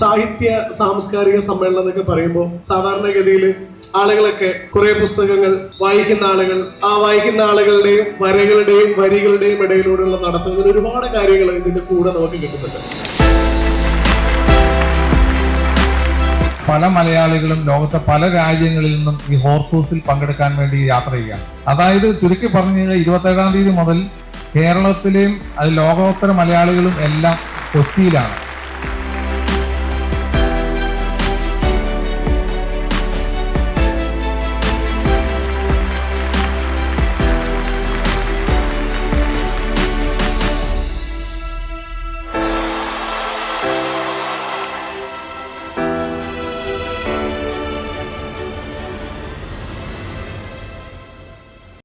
സാഹിത്യ സാംസ്കാരിക സമ്മേളനം എന്നൊക്കെ പറയുമ്പോൾ സാധാരണഗതിയിൽ ആളുകളൊക്കെ കുറെ പുസ്തകങ്ങൾ വായിക്കുന്ന ആളുകൾ ആ വായിക്കുന്ന ആളുകളുടെയും വരകളുടെയും വരികളുടെയും ഇടയിലൂടെയുള്ള നടത്തുന്ന ഒരുപാട് കാര്യങ്ങൾ ഇതിന്റെ കൂടെ നമുക്ക് കിട്ടുന്നുണ്ട്. പല മലയാളികളും ലോകത്തെ പല രാജ്യങ്ങളിൽ നിന്നും ഈ ഹോർസൂസിൽ പങ്കെടുക്കാൻ വേണ്ടി യാത്ര ചെയ്യുകയാണ്. അതായത് ചുരുക്കി പറഞ്ഞു കഴിഞ്ഞാൽ ഇരുപത്തേഴാം തീയതി മുതൽ കേരളത്തിലെയും അത് ലോകോത്തര മലയാളികളും എല്ലാം കൊച്ചിയിലാണ്.